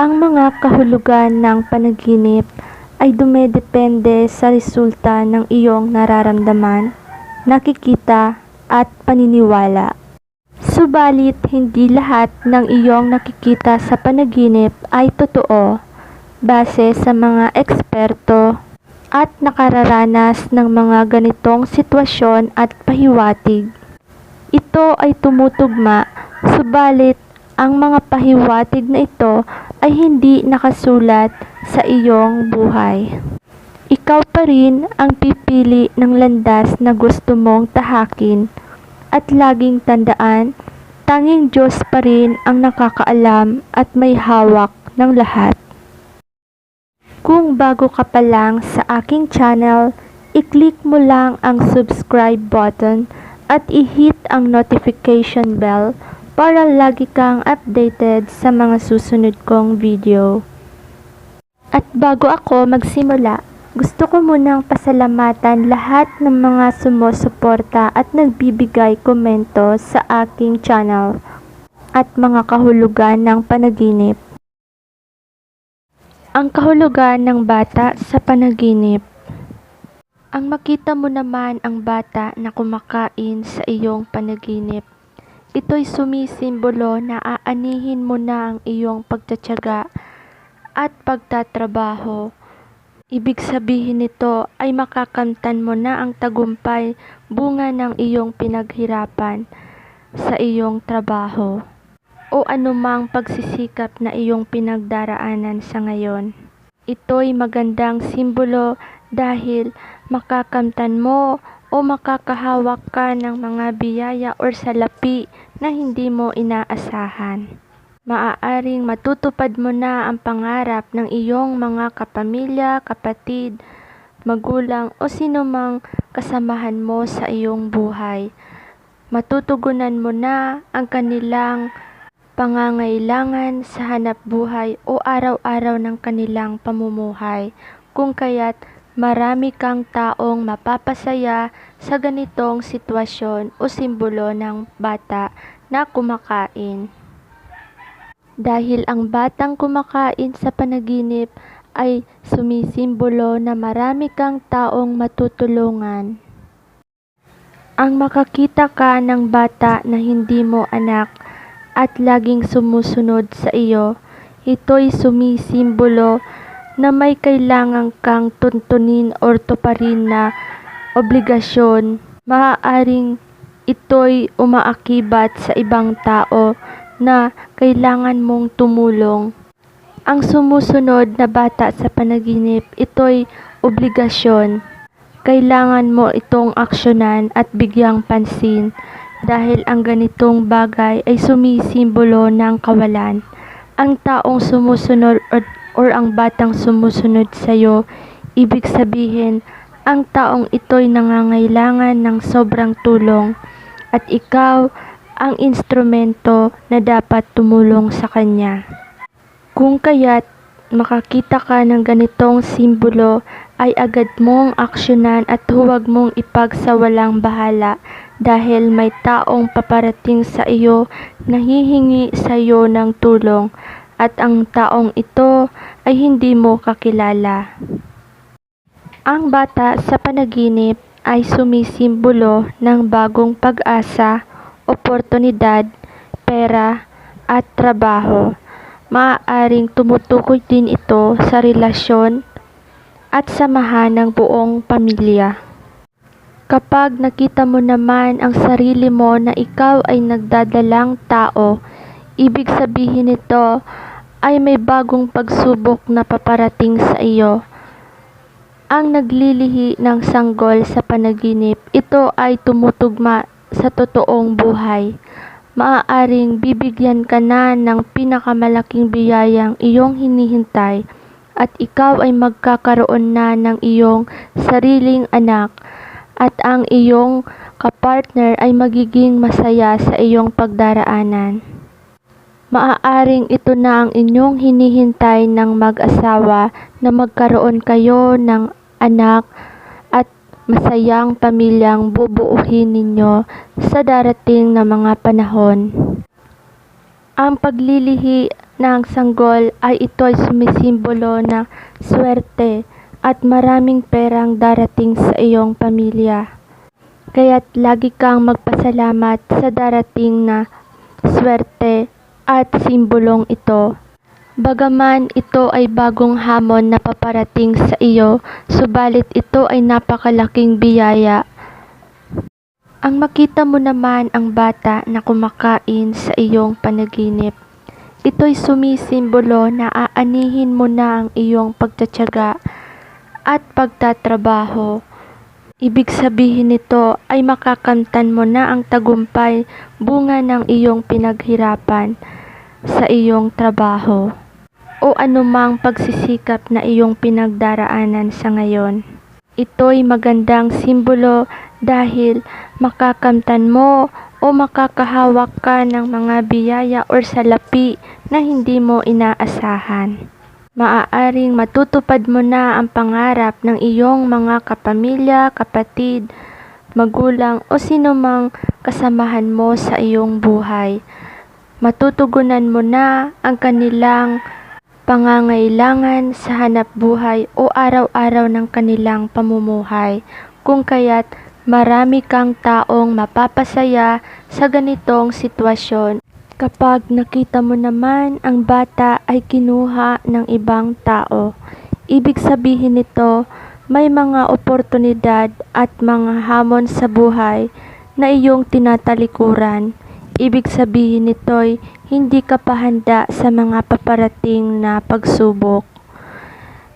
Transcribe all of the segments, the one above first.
Ang mga kahulugan ng panaginip ay dumedepende sa resulta ng iyong nararamdaman, nakikita at paniniwala. Subalit hindi lahat ng iyong nakikita sa panaginip ay totoo base sa mga eksperto at nakararanas ng mga ganitong sitwasyon at pahiwatig. Ito ay tumutugma, subalit ang mga pahiwatig na ito ay hindi nakasulat sa iyong buhay. Ikaw pa rin ang pipili ng landas na gusto mong tahakin at laging tandaan, tanging Diyos pa rin ang nakakaalam at may hawak ng lahat. Kung bago ka pa lang sa aking channel, i-click mo lang ang subscribe button at i-hit ang notification bell para lagi kang updated sa mga susunod kong video. At bago ako magsimula, gusto ko munang pasalamatan lahat ng mga sumusuporta at nagbibigay komento sa aking channel at mga kahulugan ng panaginip. Ang kahulugan ng bata sa panaginip. Ang makita mo naman ang bata na kumakain sa iyong panaginip. Ito'y sumisimbolo na aanihin mo na ang iyong pagtatyaga at pagtatrabaho. Ibig sabihin nito ay makakamtan mo na ang tagumpay bunga ng iyong pinaghirapan sa iyong trabaho o anumang pagsisikap na iyong pinagdaraanan sa ngayon. Ito'y magandang simbolo dahil makakamtan mo o makakahawak ka ng mga biyaya or salapi na hindi mo inaasahan. Maaaring matutupad mo na ang pangarap ng iyong mga kapamilya, kapatid, magulang o sino mang kasamahan mo sa iyong buhay. Matutugunan mo na ang kanilang pangangailangan sa hanap buhay o araw-araw ng kanilang pamumuhay. Kung kaya't marami kang taong mapapasaya sa ganitong sitwasyon o simbolo ng bata na kumakain. Dahil ang batang kumakain sa panaginip ay sumisimbolo na marami kang taong matutulungan. Ang makakita ka ng bata na hindi mo anak at laging sumusunod sa iyo, ito'y sumisimbolo na may kailangan kang tuntunin or tuparin na obligasyon. Maaaring ito'y umaakibat sa ibang tao na kailangan mong tumulong. Ang sumusunod na bata sa panaginip, ito'y obligasyon. Kailangan mo itong aksyonan at bigyang pansin dahil ang ganitong bagay ay sumisimbolo ng kawalan. Ang taong sumusunod or, ang batang sumusunod sa iyo, ibig sabihin, ang taong ito'y nangangailangan ng sobrang tulong at ikaw ang instrumento na dapat tumulong sa kanya. Kung kaya't makakita ka ng ganitong simbolo ay agad mong aksyonan at huwag mong ipagsawalang bahala dahil may taong paparating sa iyo na hihingi sa iyo ng tulong at ang taong ito ay hindi mo kakilala. Ang bata sa panaginip ay sumisimbolo ng bagong pag-asa, oportunidad, pera at trabaho. Maaaring tumutukoy din ito sa relasyon at samahan ng buong pamilya. Kapag nakita mo naman ang sarili mo na ikaw ay nagdadalang tao, ibig sabihin nito ay may bagong pagsubok na paparating sa iyo. Ang naglilihi ng sanggol sa panaginip, ito ay tumutugma sa totoong buhay. Maaaring bibigyan ka na ng pinakamalaking biyayang iyong hinihintay at ikaw ay magkakaroon na ng iyong sariling anak at ang iyong kapartner ay magiging masaya sa iyong pagdaraanan. Maaaring ito na ang inyong hinihintay ng mag-asawa na magkaroon kayo ng anak at masayang pamilyang bubuuhin ninyo sa darating na mga panahon. Ang paglilihi ng sanggol ay ito ay sumisimbolo na swerte at maraming perang darating sa iyong pamilya. Kaya't lagi kang magpasalamat sa darating na swerte at simbolong ito. Bagaman ito ay bagong hamon na paparating sa iyo, subalit ito ay napakalaking biyaya. Ang makita mo naman ang bata na kumakain sa iyong panaginip. Ito'y sumisimbolo na aanihin mo na ang iyong pagtatyaga at pagtatrabaho. Ibig sabihin nito ay makakamtan mo na ang tagumpay bunga ng iyong pinaghirapan sa iyong trabaho o anumang pagsisikap na iyong pinagdaraanan sa ngayon. Ito'y magandang simbolo dahil makakamtan mo o makakahawak ka ng mga biyaya or salapi na hindi mo inaasahan. Maaaring matutupad mo na ang pangarap ng iyong mga kapamilya, kapatid, magulang o sino mang kasamahan mo sa iyong buhay. Matutugunan mo na ang kanilang pangangailangan sa hanap buhay o araw-araw ng kanilang pamumuhay. Kung kaya't marami kang taong mapapasaya sa ganitong sitwasyon. Kapag nakita mo naman ang bata ay kinuha ng ibang tao, ibig sabihin nito may mga oportunidad at mga hamon sa buhay na iyong tinatalikuran. Ibig sabihin nito'y hindi ka pa handa sa mga paparating na pagsubok.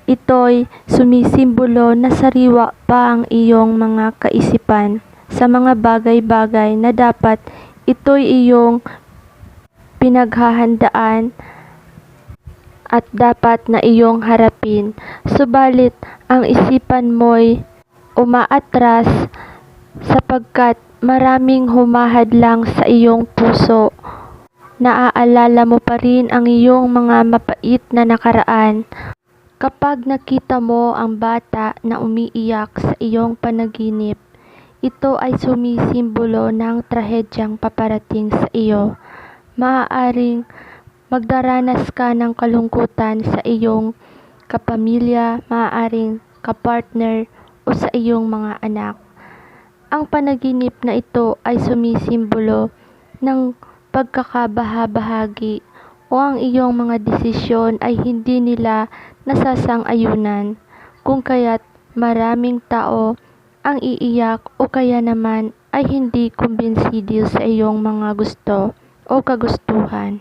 Ito'y sumisimbolo na sariwa pa ang iyong mga kaisipan sa mga bagay-bagay na dapat ito'y iyong pinaghahandaan at dapat na iyong harapin. Subalit ang isipan mo'y umaatras sapagkat maraming humahadlang sa iyong puso. Naaalala mo pa rin ang iyong mga mapait na nakaraan. Kapag nakita mo ang bata na umiiyak sa iyong panaginip, ito ay sumisimbolo ng trahedyang paparating sa iyo. Maaaring magdaranas ka ng kalungkutan sa iyong kapamilya, maaaring kapartner o sa iyong mga anak. Ang panaginip na ito ay sumisimbolo ng pagkakabahabahagi o ang iyong mga desisyon ay hindi nila nasasang-ayunan kung kaya't maraming tao ang iiyak o kaya naman ay hindi kumbinsido sa iyong mga gusto o kagustuhan.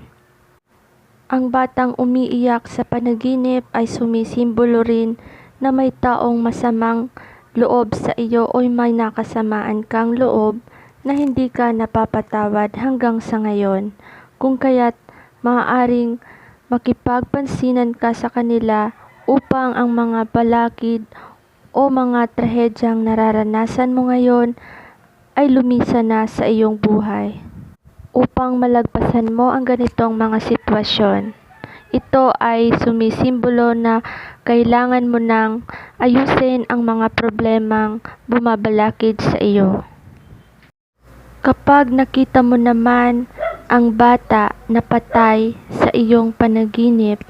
Ang batang umiiyak sa panaginip ay sumisimbolo rin na may taong masamang loob sa iyo o may nakasamaan kang loob na hindi ka napapatawad hanggang sa ngayon. Kung kaya't maaaring makipagpansinan ka sa kanila upang ang mga balakid o mga trahedyang nararanasan mo ngayon ay lumisan na sa iyong buhay. Upang malagpasan mo ang ganitong mga sitwasyon, ito ay sumisimbolo na kailangan mo nang ayusin ang mga problemang bumabalakid sa iyo. Kapag nakita mo naman ang bata na patay sa iyong panaginip,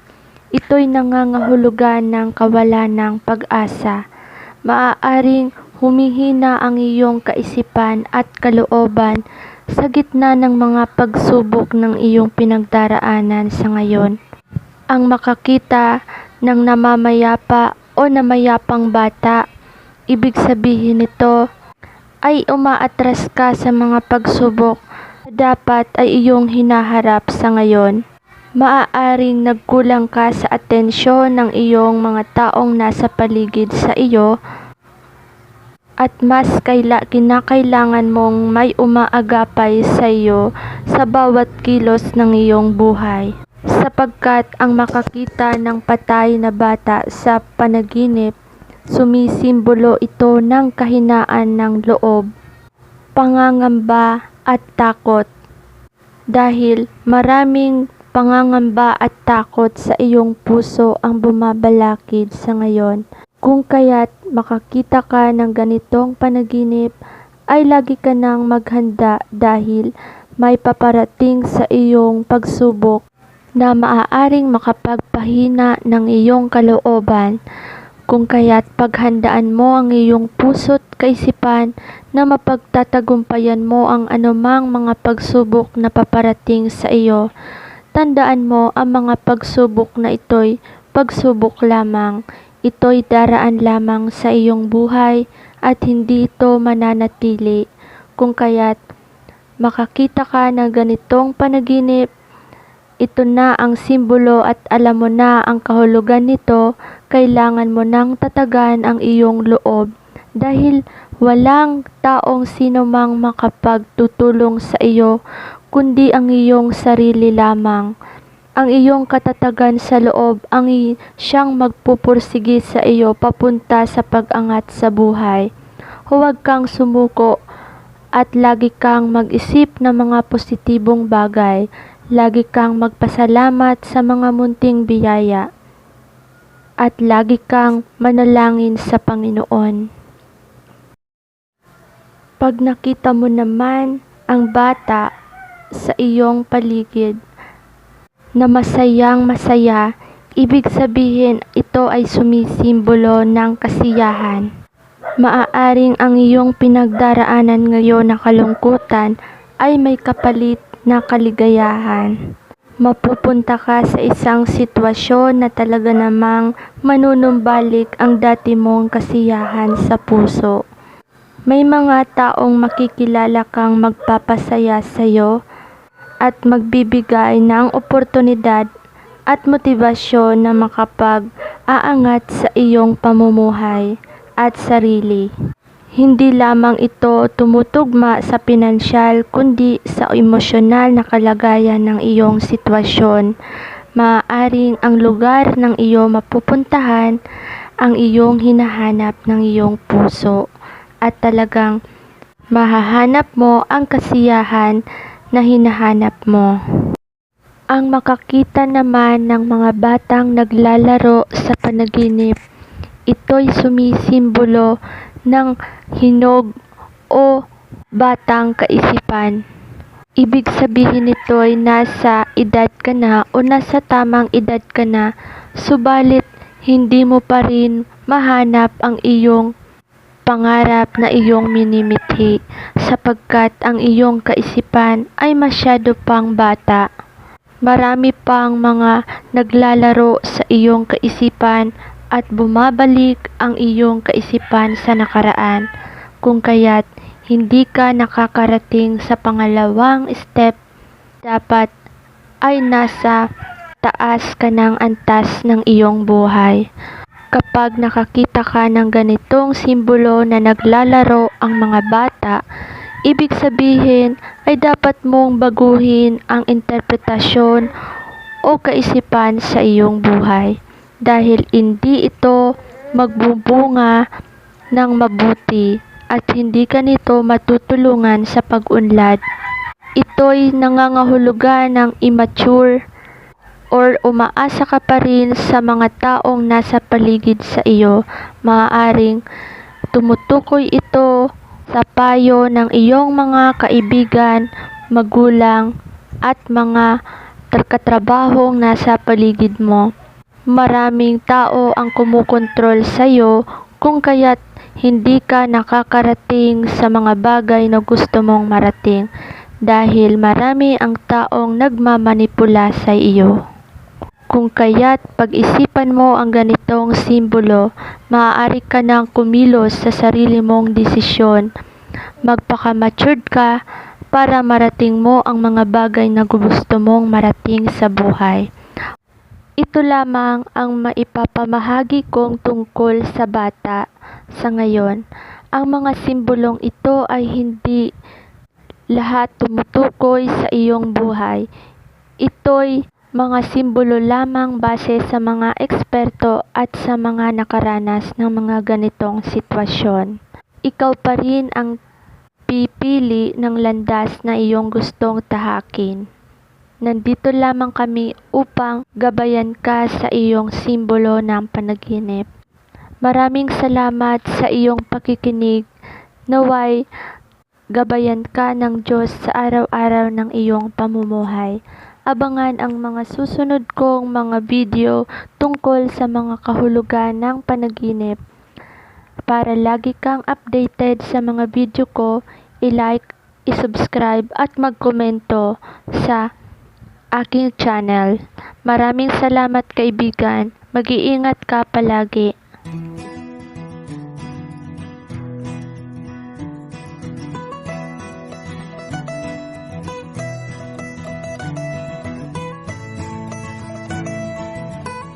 ito'y nangangahulugan ng kawalan ng pag-asa. Maaaring humihina ang iyong kaisipan at kalooban sa gitna ng mga pagsubok ng iyong pinagdaraanan sa ngayon ang makakita ng namamayapa o namayapang bata. Ibig sabihin nito ay umaatras ka sa mga pagsubok na dapat ay iyong hinaharap sa ngayon. Maaaring nagkulang ka sa atensyon ng iyong mga taong nasa paligid sa iyo at mas kaila, kinakailangan mong may umaagapay sa iyo sa bawat kilos ng iyong buhay sapagkat ang makakita ng patay na bata sa panaginip, sumisimbolo ito ng kahinaan ng loob, pangangamba at takot. Dahil maraming pangangamba at takot sa iyong puso ang bumabalakid sa ngayon. Kung kaya't makakita ka ng ganitong panaginip, ay lagi ka nang maghanda dahil may paparating sa iyong pagsubok na maaaring makapagpahina ng iyong kalooban kung kaya't paghandaan mo ang iyong puso't kaisipan na mapagtatagumpayan mo ang anumang mga pagsubok na paparating sa iyo. Tandaan mo ang mga pagsubok na ito'y pagsubok lamang. Ito'y daraan lamang sa iyong buhay at hindi ito mananatili. Kung kaya't makakita ka ng ganitong panaginip, ito na ang simbolo at alam mo na ang kahulugan nito, kailangan mo nang tatagan ang iyong loob dahil walang taong sino mang makapagtutulong sa iyo kundi ang iyong sarili lamang. Ang iyong katatagan sa loob ang siyang magpupursige sa iyo papunta sa pag-angat sa buhay. Huwag kang sumuko at lagi kang mag-isip ng mga positibong bagay. Lagi kang magpasalamat sa mga munting biyaya. At lagi kang manalangin sa Panginoon. Pag nakita mo naman ang bata sa iyong paligid na masayang masaya, ibig sabihin ito ay sumisimbolo ng kasiyahan. Maaaring ang iyong pinagdaraanan ngayon na kalungkutan ay may kapalit na kaligayahan. Mapupunta ka sa isang sitwasyon na talaga namang manunumbalik ang dati mong kasiyahan sa puso. May mga taong makikilala kang magpapasaya sa iyo at magbibigay ng oportunidad at motibasyon na makapag-aangat sa iyong pamumuhay at sarili. Hindi lamang ito tumutugma sa pinansyal kundi sa emosyonal na kalagayan ng iyong sitwasyon. Maaaring ang lugar ng iyo mapupuntahan ang iyong hinahanap ng iyong puso at talagang mahahanap mo ang kasiyahan na hinahanap mo. Ang makakita naman ng mga batang naglalaro sa panaginip, ito'y sumisimbolo ng hinog o batang kaisipan. Ibig sabihin nito'y nasa edad ka na o nasa tamang edad ka na, subalit hindi mo pa rin mahanap ang iyong pangarap na iyong minimithi sapagkat ang iyong kaisipan ay masyado pang bata. Marami pang mga naglalaro sa iyong kaisipan at bumabalik ang iyong kaisipan sa nakaraan kung kaya't hindi ka nakakarating sa pangalawang step dapat ay nasa taas ka ng antas ng iyong buhay. Kapag nakakita ka ng ganitong simbolo na naglalaro ang mga bata, ibig sabihin ay dapat mong baguhin ang interpretasyon o kaisipan sa iyong buhay dahil hindi ito magbubunga ng mabuti at hindi ka nito matutulungan sa pag-unlad. Ito'y nangangahulugan ng immature or umaasa ka pa rin sa mga taong nasa paligid sa iyo. Maaaring tumutukoy ito sa payo ng iyong mga kaibigan, magulang, at mga katrabahong nasa paligid mo. Maraming tao ang kumukontrol sa iyo kung kaya't hindi ka nakakarating sa mga bagay na gusto mong marating dahil marami ang taong nagmamanipula sa iyo. Kung kaya't pag-isipan mo ang ganitong simbolo, maaari ka nang kumilos sa sarili mong desisyon. Magpaka-matured ka para marating mo ang mga bagay na gusto mong marating sa buhay. Ito lamang ang maipapamahagi kong tungkol sa bata sa ngayon. Ang mga simbolong ito ay hindi lahat tumutukoy sa iyong buhay. Ito'y mga simbolo lamang base sa mga eksperto at sa mga nakaranas ng mga ganitong sitwasyon. Ikaw pa rin ang pipili ng landas na iyong gustong tahakin. Nandito lamang kami upang gabayan ka sa iyong simbolo ng panaginip. Maraming salamat sa iyong pakikinig. Naway, gabayan ka ng Diyos sa araw-araw ng iyong pamumuhay. Abangan ang mga susunod kong mga video tungkol sa mga kahulugan ng panaginip. Para lagi kang updated sa mga video ko, i-like, i-subscribe at magkomento sa aking channel. Maraming salamat kaibigan. Mag-iingat ka palagi.